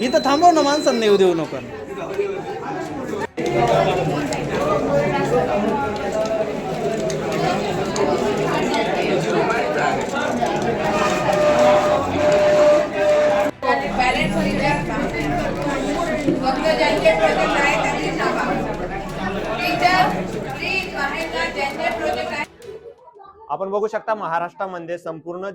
इथं थांबव ना माणसांना येऊ देऊ नको. आपण बघू शकता महाराष्ट्रामध्ये संपूर्ण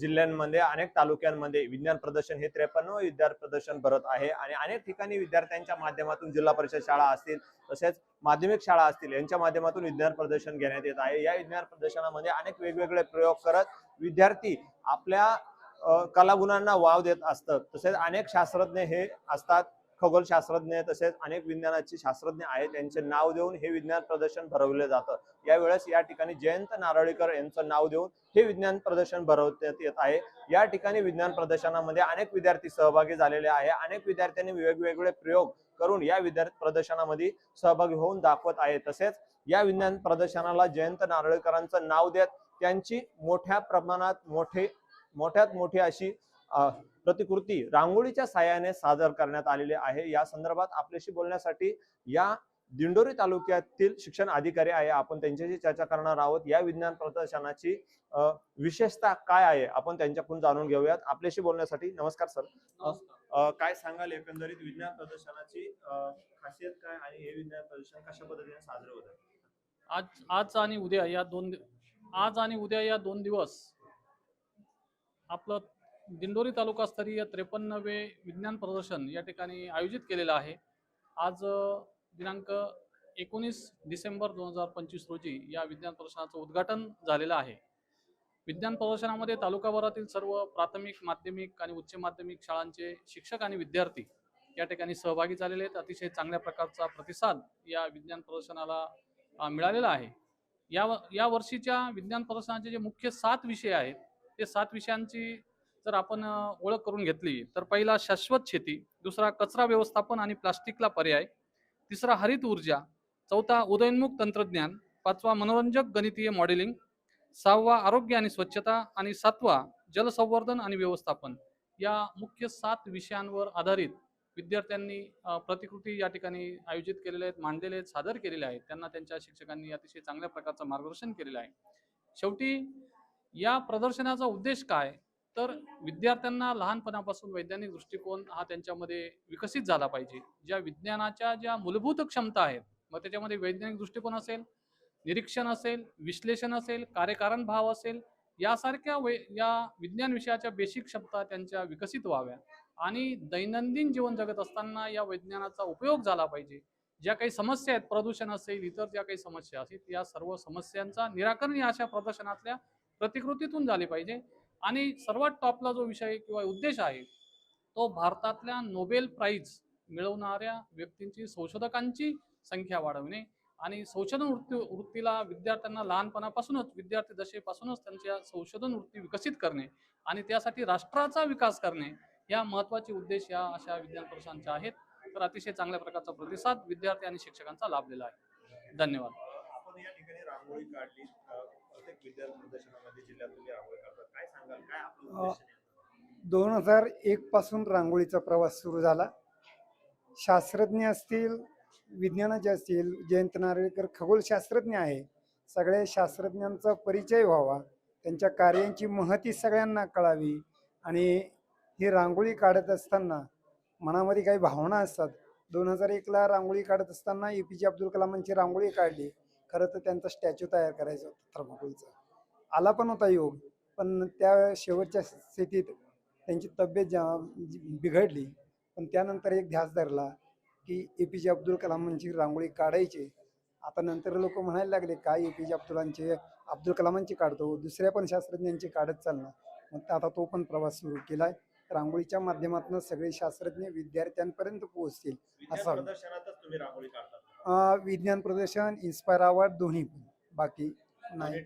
जिल्ह्यांमध्ये अनेक तालुक्यांमध्ये विज्ञान प्रदर्शन हे त्रेपन्न विद्यार्थी प्रदर्शन भरत आहे. आणि अनेक ठिकाणी विद्यार्थ्यांच्या माध्यमातून जिल्हा परिषद शाळा असतील तसेच माध्यमिक शाळा असतील यांच्या माध्यमातून विज्ञान प्रदर्शन घेण्यात येत आहे. या विज्ञान प्रदर्शनामध्ये अनेक वेगवेगळे प्रयोग करत विद्यार्थी आपल्या कलागुणांना वाव देत असतात. तसेच अनेक शास्त्रज्ञ हे असतात. खगोलशास्त्रज्ञ तसेच अनेक विज्ञानाचे शास्त्रज्ञ आहेत. त्यांचे नाव देऊन हे विज्ञान प्रदर्शन भरवले जातं. यावेळेस या ठिकाणी जयंत नारळीकर यांचं नाव देऊन हे विज्ञान प्रदर्शन भरवण्यात येत आहे. या ठिकाणी विज्ञान प्रदर्शनामध्ये अनेक विद्यार्थी सहभागी झालेले आहे. अनेक विद्यार्थ्यांनी वेगवेगळे प्रयोग करून या विद्यार्थी प्रदर्शनामध्ये सहभागी होऊन दाखवत आहे. तसेच या विज्ञान प्रदर्शनाला जयंत नारळीकरांचं नाव देत त्यांची मोठ्या प्रमाणात मोठे मोठ्यात मोठी अशी प्रतिकृती रांगोळीच्या साह्याने सादर करण्यात आलेली आहे. या संदर्भात आपल्याशी बोलण्यासाठी या दिंडोरी तालुक्यातील शिक्षण अधिकारी आहे. आपण त्यांच्याशी चर्चा करणार आहोत. या विज्ञान प्रदर्शनाची विशेषता काय आहे? आपण त्यांच्याकडून जाणून घेऊयात. आपल्याशी बोलण्यासाठी नमस्कार सर. काय सांगाल एकंदरीत विज्ञान प्रदर्शनाची? खासियत काय आणि हे विज्ञान प्रदर्शन कशा पद्धतीने साजरे होत आहे? आज आज आणि उद्या या दोन आज आणि उद्या या दोन दिवस आपलं दिंडोरी तालुकास्तरीय त्रेपन्नवे विज्ञान प्रदर्शन या ठिकाणी आयोजित केलेलं आहे. आज दिनांक एकोणीस डिसेंबर दोन हजार पंचवीस रोजी या विज्ञान प्रदर्शनाचं उद्घाटन झालेलं आहे. विज्ञान प्रदर्शनामध्ये तालुकाभरातील सर्व प्राथमिक माध्यमिक आणि उच्च माध्यमिक शाळांचे शिक्षक आणि विद्यार्थी या ठिकाणी सहभागी झालेले आहेत. अतिशय चांगल्या प्रकारचा प्रतिसाद या विज्ञान प्रदर्शनाला मिळालेला आहे. या व- या वर्षीच्या विज्ञान प्रदर्शनाचे जे मुख्य सात विषय आहेत ते सात विषयांची जर आपण ओळख करून घेतली तर पहिला शाश्वत शेती दुसरा कचरा व्यवस्थापन आणि प्लास्टिकला पर्याय तिसरा हरित ऊर्जा चौथा उदयोन्मुख तंत्रज्ञान पाचवा मनोरंजक गणितीय मॉडेलिंग सहावा आरोग्य आणि स्वच्छता आणि सातवा जलसंवर्धन आणि व्यवस्थापन. या मुख्य सात विषयांवर आधारित विद्यार्थ्यांनी प्रतिकृती या ठिकाणी आयोजित केलेल्या आहेत मांडलेले आहेत सादर केलेले आहेत. त्यांना त्यांच्या शिक्षकांनी अतिशय चांगल्या प्रकारचं मार्गदर्शन केलेलं आहे. शेवटी या प्रदर्शनाचा उद्देश काय? तर विद्यार्थ्यांना लहानपणापासून वैज्ञानिक दृष्टिकोन हा त्यांच्यामध्ये विकसित झाला पाहिजे. ज्या विज्ञानाच्या ज्या मूलभूत क्षमता आहेत मग त्याच्यामध्ये वैज्ञानिक दृष्टिकोन असेल निरीक्षण असेल विश्लेषण असेल कार्यकारण भाव असेल यासारख्या वै या विज्ञान विषयाच्या बेसिक क्षमता त्यांच्या विकसित व्हाव्या. आणि दैनंदिन जीवन जगत असताना या वैज्ञानाचा उपयोग झाला पाहिजे. ज्या काही समस्या आहेत प्रदूषण असेल इतर ज्या काही समस्या असतील या सर्व समस्यांचा निराकरण या अशा प्रदर्शनातल्या प्रतिकृतीतून झाले पाहिजे. आणि सर्वात टॉपला जो विषय किंवा उद्देश आहे तो भारतातल्या नोबेल प्राईज मिळवणाऱ्या व्यक्तींची संशोधकांची संख्या वाढवणे आणि संशोधन वृत्ती वृत्तीला विद्यार्थ्यांना लहानपणापासूनच विद्यार्थी दशेपासूनच त्यांच्या संशोधन वृत्ती विकसित करणे आणि त्यासाठी राष्ट्राचा विकास करणे या महत्त्वाचे उद्देश या अशा विज्ञान पुरुषांच्या आहेत. तर अतिशय चांगल्या प्रकारचा प्रतिसाद विद्यार्थी आणि शिक्षकांचा लाभलेला आहे. धन्यवाद. आपण या ठिकाणी रांगोळी काढली. प्रत्येक विद्यार्थी प्रदर्शनामध्ये जिल्ह्यातून रांगोळी काढतात काय सांगाल काय आपलं अ, उद्देश आहे? दोन हजार एक पासून रांगोळीचा प्रवास सुरू झाला. शास्त्रज्ञ असतील विज्ञानाचे असतील जयंत नारळीकर खगोलशास्त्रज्ञ आहे. सगळ्या शास्त्रज्ञांचा परिचय व्हावा. त्यांच्या कार्यांची महती सगळ्यांना कळावी. आणि ही रांगोळी काढत असताना मनामध्ये काही भावना असतात. दोन हजार एकला रांगोळी काढत असताना ए पी जे अब्दुल कलामांची रांगोळी काढली. खरं तर त्यांचा स्टॅच्यू तयार करायचा होता थर्माकोलचा. आला पण होता योग. पण त्या शेवटच्या स्थितीत त्यांची तब्येत जा जी- बिघडली पण त्यानंतर एक ध्यास धरला की ए पी जे अब्दुल कलामांची रांगोळी काढायची. आता नंतर लोक म्हणायला लागले काय ए पी जे अब्दुलांची अब्दुल कलामांची काढतो दुसऱ्या पण शास्त्रज्ञांची काढत चालणार मग आता तो पण प्रवास सुरू केलाय. रांगोळीच्या माध्यमातून सगळे शास्त्रज्ञ विद्यार्थ्यांपर्यंत पोहोचतील असं- विज्ञान प्रदर्शन इन्स्पायर अवॉर्ड दोन्ही पण बाकी नाही.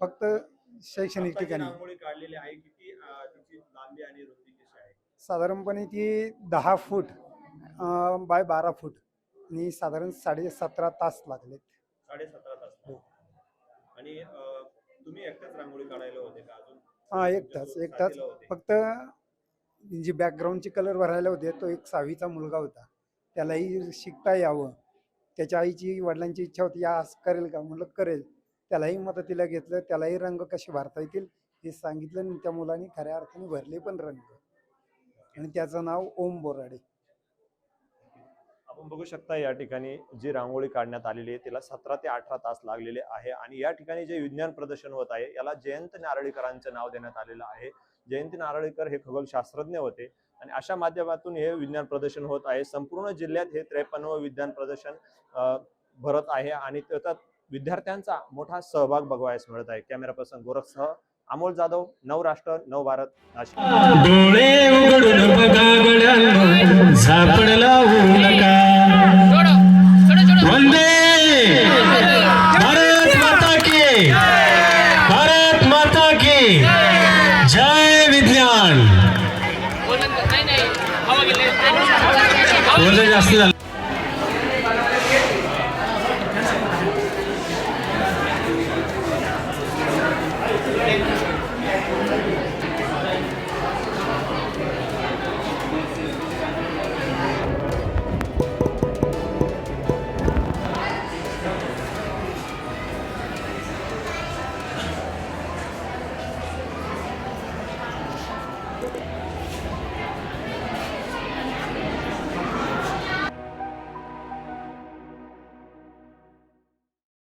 फक्त शैक्षणिक ठिकाणी. रांगोळी काढलेली आहे किती अ, तिची लांबी आणि रुंदी कशी आहे? साधारणपणे ती दहा फूट अं, बाय बारा फूट आणि साधारण साडे सतरा तास लागले साडे सतरा तास हो. आणि अं, तुम्ही एकटेच रांगोळी काढायला होते का? अजून हा एक तास एक तास साथीला होते? फक्त जी बॅकग्राऊंडचे कलर भरायला होते तो एक सहावीचा मुलगा होता. त्यालाही शिकता यावं. त्याच्या आईची वडिलांची इच्छा होती या असं करेल का? म्हटलं करेल. त्यालाही मदतीला घेतलं त्यालाही रंग कसे भरता येतील हे सांगितलं आणि त्या मुलाने खऱ्या अर्थाने भरले पण रंग. आणि त्याचं नाव ओम बोराडे. आपण बघू शकता या ठिकाणी जी रांगोळी काढण्यात आलेली आहे तिला सतरा ते अठरा तास लागलेले आहे आणि या ठिकाणी जे विज्ञान प्रदर्शन होत आहे याला जयंत नारळीकरांचं नाव देण्यात आलेलं आहे. जयंत नारळीकर हे खगोलशास्त्रज्ञ होते आणि अशा माध्यमातून हे विज्ञान प्रदर्शन होत आहे. संपूर्ण जिल्ह्यात हे त्रेपन्न विज्ञान प्रदर्शन भरत आहे आणि त्यात विद्यार्थ्यांचा मोठा सहभाग बघवायस मिळत आहे. कॅमेरा पर्सन गोरखसह अमोल जाधव नव राष्ट्र नव भारत नाशिक. डोळे उघडून भारत माता भारत माता जय विज्ञान. जास्त झालं.